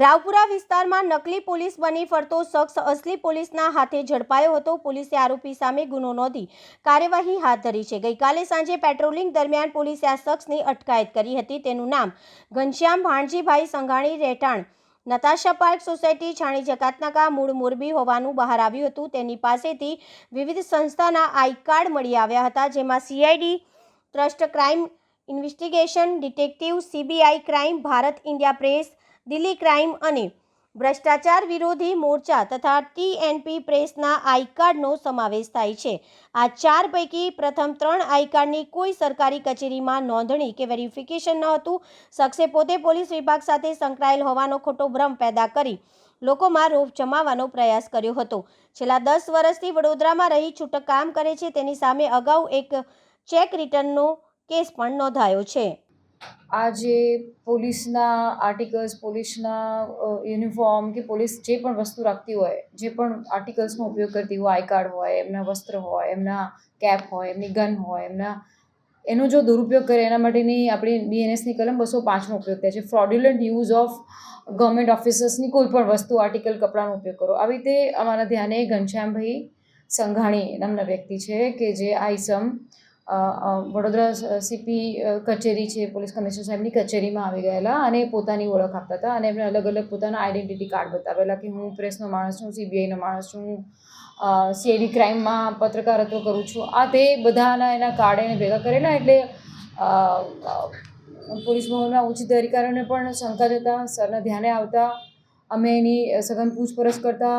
રાવપુરા વિસ્તારમાં નકલી પોલીસ બની ફરતો શખ્સ અસલી પોલીસના હાથે ઝડપાયો હતો. પોલીસે આરોપી સામે ગુનો નોંધી કાર્યવાહી હાથ ધરી છે. ગઈકાલે સાંજે પેટ્રોલિંગ દરમિયાન પોલીસે આ શખ્સની અટકાયત કરી હતી. તેનું નામ ઘનશ્યામ ભાણજીભાઈ સંઘાણી રહેઠાણ, Natasha park society, Chhani Jakatnaka, મૂળ મોરબી હોવાનું બહાર આવ્યું હતું. તેની પાસેથી વિવિધ સંસ્થાના આઈ કાર્ડ મળી આવ્યા હતા, જેમાં CID trust crime investigation, detective CBI crime, Bharat India press Delhi crime અને ભ્રષ્ટાચાર વિરોધી મોરચા તથા ટીએનપી પ્રેસના આઈ કાર્ડનો સમાવેશ થાય છે. આ ચાર પૈકી પ્રથમ ત્રણ આઈ કાર્ડની કોઈ સરકારી કચેરીમાં નોંધણી કે વેરિફિકેશન ન હતું. શખ્સે પોતે પોલીસ વિભાગ સાથે સંકળાયેલ હોવાનો ખોટો ભ્રમ પેદા કરી લોકોમાં રોપ જમાવવાનો પ્રયાસ કર્યો હતો. છેલ્લા દસ વર્ષથી વડોદરામાં રહી છૂટક કામ કરે છે. તેની સામે અગાઉ એક ચેક રિટર્નનો કેસ પણ નોંધાયો છે. આ જે પોલીસના આર્ટિકલ્સ પોલીસના યુનિફોર્મ કે પોલીસ જે પણ વસ્તુ રાખતી હોય જે પણ આર્ટિકલ્સનો ઉપયોગ કરતી હોય આઈ કાર્ડ હોય એમના વસ્ત્ર હોય એમના કેપ હોય એમની ગન હોય એમના એનો જો દુરુપયોગ કરે એના માટેની આપણી બીએનએસની કલમ બસો પાંચનો ઉપયોગ થાય છે. ફ્રોડ્યુલન્ટ યુઝ ઓફ ગવર્મેન્ટ ઓફિસર્સની કોઈ પણ વસ્તુ આર્ટિકલ કપડાનો ઉપયોગ કરો. આવી રીતે અમારા ધ્યાને ઘનશ્યામભાઈ સંઘાણી નામના વ્યક્તિ છે કે જે આ અ, વડોદરા સીપી કચેરી છે, પોલીસ કમિશનર સાહેબની કચેરીમાં આવી ગયેલા અને પોતાની ઓળખ આપતા હતા અને એમને અલગ અલગ પોતાના આઈડેન્ટિટી કાર્ડ બતાવેલા કે હું પ્રેસનો માણસ છું સીબીઆઈનો માણસ છું, હું સીઆઈડી ક્રાઇમમાં પત્રકારત્વ કરું છું. આ તે બધાના એના કાર્ડ એને ભેગા કરેલા એટલે પોલીસ ભવનના ઉચ્ચ અધિકારીઓને પણ શંકા જતા, સરના ધ્યાને આવતા, અમે એની સઘન પૂછપરછ કરતા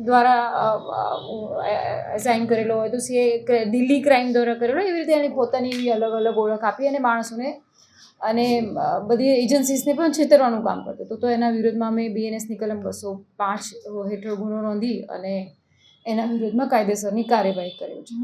દ્વારા સાઇન કરેલો હોય તો સીએ દિલ્હી ક્રાઇમ દ્વારા કરેલો એવી રીતે એની પોતાની અલગ અલગ ઓળખ આપી અને માણસોને અને બધી એજન્સીસને પણ છેતરવાનું કામ કરતો હતો. તો એના વિરોધમાં અમે બીએનએસની કલમ બસો પાંચ હેઠળ ગુનો નોંધી અને એના વિરુદ્ધમાં કાયદેસરની કાર્યવાહી કર્યો છે